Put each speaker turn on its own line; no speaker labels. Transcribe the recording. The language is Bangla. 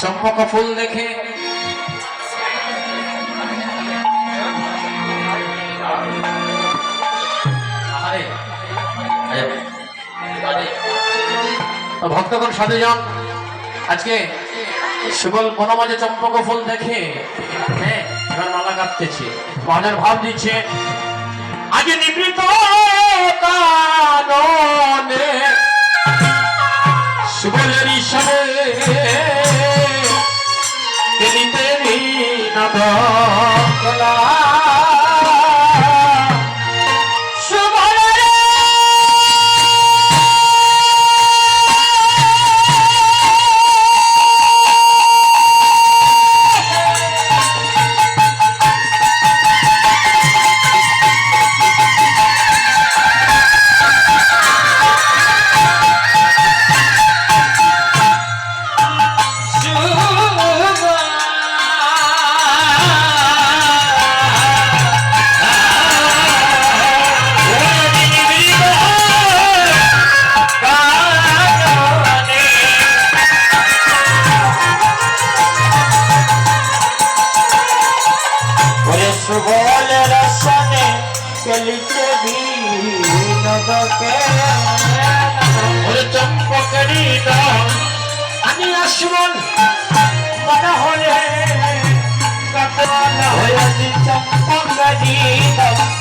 চম্পকা ফুল দেখে। ভক্তগণ সাধুজন আজকে সুবল বনমাঝে চম্পক ফুল দেখে হ্যাঁ মালা কাঁদতেছে মহাজন ভাব দিচ্ছে। আজ নিবৃত কাননে সুবলের ইশারে God. সুবলের
সনে কেলিতে বিনোদকে
ওরে চম্পকরি
আমি আসমন কথা হলে কাপড় হয়ে চম্পকরি আসমন